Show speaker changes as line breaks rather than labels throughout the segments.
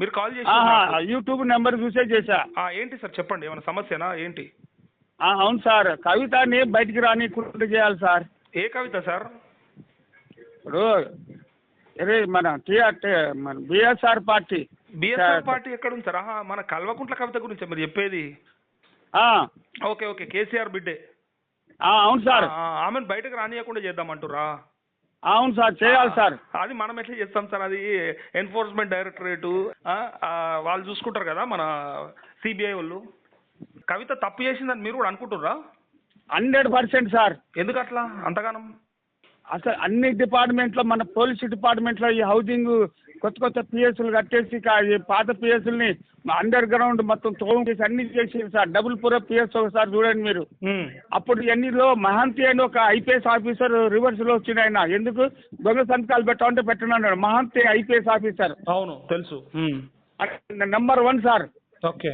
మీరు కాల్ చేసి
YouTube number చూసే చేశా.
ఏంటి సార్ చెప్పండి ఏమైనా సమస్యనా ఏంటి?
అవును సార్ కవితని బయటికి రానికుండా చేయాలి సార్.
ఏ కవిత సార్?
ఇప్పుడు అరే మన టీఆర్ మన బిఎస్ఆర్ పార్టీ.
బిఎస్ఆర్. పార్టీ ఎక్కడ ఉంది సార్? మన కల్వకుంట్ల కవిత గురించి మీరు చెప్పేది. ఓకే ఓకే కేసీఆర్ బిడ్డే.
అవును సార్.
ఆమెను బయటకు రానియకుండా చేద్దామంటురా
అవును సార్ చేయాలి సార్.
అది మనం ఎట్లా చేస్తాం సార్ అది ఎన్ఫోర్స్మెంట్ డైరెక్టరేటు వాళ్ళు చూసుకుంటారు కదా మన సిబిఐ వాళ్ళు. కవిత తప్పు చేసిందని మీరు కూడా అనుకుంటుర్రా?
Hundred percent sir.
ఎందుకు అట్లా? అంతగానం?
అసలు అన్ని డిపార్ట్మెంట్లో మన పోలీస్ డిపార్ట్మెంట్లో ఈ హౌసింగ్ కొత్త కొత్త పిఎస్లు కట్టేసి ఈ పాత పిఎస్ని అండర్ గ్రౌండ్ మొత్తం తోము చేసి అన్ని చేసి సార్. డబుల్ పుర పిఎస్ ఒకసారి చూడండి మీరు. అప్పుడు ఎన్నిలో మహాంతి అని ఒక ఐపీఎస్ ఆఫీసర్ రివర్స్లో వచ్చిండు ఆయన ఎందుకు? దొంగ సంతకాలు పెట్టమంటే పెట్టనన్నాడు. Mahant IPS officer.
అవును తెలుసు.
Number one sir.
ఓకే.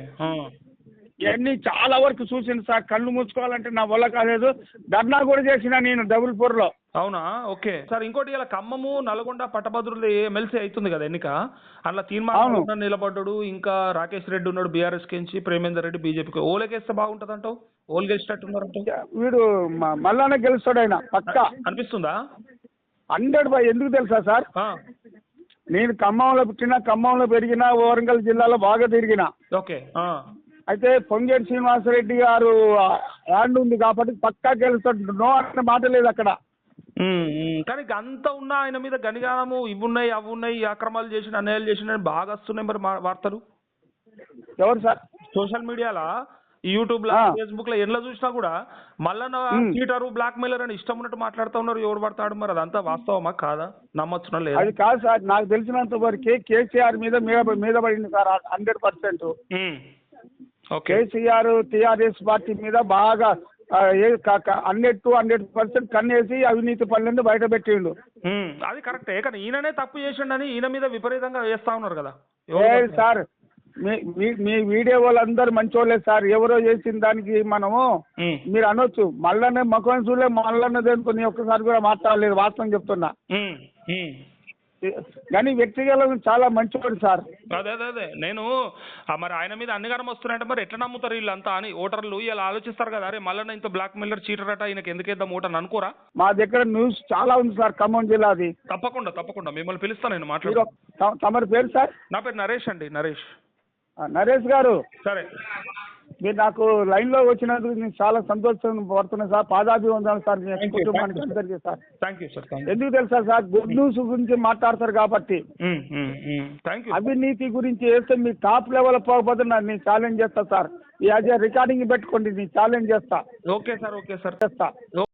ఇవన్నీ చాలా వరకు చూసింది సార్. కళ్ళు మూసుకోవాలంటే నా వల్ల కాలేదు. ధర్నా కూడా చేసిన నేను డబుల్పూర్లో
అవునా? ఓకే. సార్ ఇంకోటి ఇలా ఖమ్మము నల్గొండ పట్టభద్రులు ఎమ్మెల్సీ అవుతుంది కదా ఎన్నిక?
అవును.
తీర్మానం నిలబడ్డాడు. ఇంకా రాకేష్ రెడ్డి ఉన్నాడు బీఆర్ఎస్ కించి ప్రేమేందర్ రెడ్డి బీజేపీకి. ఓలకేస్తే బాగుంటుంది అంటావు ఓలు గెలిచినట్టున్నారంట
వీడు మ- మల్లానే గెలుస్తాడు ఆయన పక్క.
అనిపిస్తుందా?
హండ్రెడ్ బై ఎందుకు తెలుసా సార్. నేను ఖమ్మంలో పుట్టిన ఖమ్మంలో పెరిగిన వరంగల్ జిల్లాలో బాగా తిరిగిన.
ఓకే.
అయితే పొంగేటి శ్రీనివాసరెడ్డి గారు హ్యాండ్ ఉంది కాబట్టి పక్కా గెలుస్తాడు. నో అన్న మాట లేదు అక్కడ.
కానీ అంత ఉన్నా ఆయన మీద గనిగానము ఇవి ఉన్నాయి అవి ఉన్నాయి అక్రమాలు చేసిన అన్యాయాలు చేసిన అని బాగా వస్తున్నాయి మరి వార్తలు.
ఎవరు సార్?
సోషల్ మీడియాలో? యూట్యూబ్లో. ఫేస్బుక్లో ఎట్లా చూసినా కూడా మళ్ళా. చీటరు బ్లాక్ మెయిలర్ అని ఇష్టం ఉన్నట్టు మాట్లాడుతూ ఉన్నారు. ఎవడు పడతాడు మరి? అదంతా వాస్తవమా? కాదా? నమ్మొచ్చునా లేదా?
అది కాదు సార్. నాకు తెలిసినంత వరకు కేసీఆర్ మీద మీద పడింది sir. Hundred percent. KCR TRS party మీద బాగా హండ్రెడ్ టు హండ్రెడ్ పర్సెంట్ కన్నేసి అవినీతి పనులన్నీ బయట పెట్టిండు.
అది కరెక్టే. కానీ ఈయననే తప్పు చేసిండని ఈయన మీద విపరీతంగా వేస్తా ఉన్నారు కదా?
సార్ మీ వీడియో వాళ్ళందరూ మంచోళ్ళే సార్. ఎవరో చేసిన దానికి మనము మీరు అనొచ్చు. మళ్ళనే మకం చూలే మళ్ళన్న దేనికి ఒక్కసారి కూడా మాట్లాడలేదు వాస్తవం చెప్తున్నా. కానీ వ్యక్తిగతం చాలా మంచివాడు సార్.
అదే అదే అదే. నేను ఆ మరి ఆయన మీద అన్ని గరం వస్తున్నాయంటే మరి ఎట్లా నమ్ముతారు వీళ్ళంతా అని ఓటర్లు ఇలా ఆలోచిస్తారు కదా. అరే మళ్ళీ ఇంత బ్లాక్ మెయిలర్ చీటర్ అట ఈయనకి ఎందుకు వేద్దాం ఓటర్ అని అనుకోరా?
మా దగ్గర న్యూస్ చాలా ఉంది సార్ ఖమ్మం జిల్లాది.
తప్పకుండా తప్పకుండా. మిమ్మల్ని పిలుస్తాను నేను
మీరు
మాట్లాడు
త- తమరి పేరు సార్?
నా పేరు నరేష్ అండి నరేష్.
నరేష్ గారు.
సరే.
మీరు నాకు లైన్లో వచ్చినందుకు నేను చాలా సంతోషం పడుతున్నా సార్. పాదాభివందనాలు సార్ మీ కుటుంబానికి అందరికీ సార్.
థ్యాంక్ యూ సార్
ఎందుకు తెలుసా సార్? గుడ్ న్యూస్ గురించి మాట్లాడతారు కాబట్టి.
థ్యాంక్ యూ
అవినీతి గురించి వేస్తే మీ టాప్ లెవెల్ పోకపోతే నేను ఛాలెంజ్ చేస్తా సార్. ఈ అదే రికార్డింగ్ పెట్టుకోండి నేను ఛాలెంజ్ చేస్తా.
ఓకే సార్ ఓకే సార్
చేస్తా.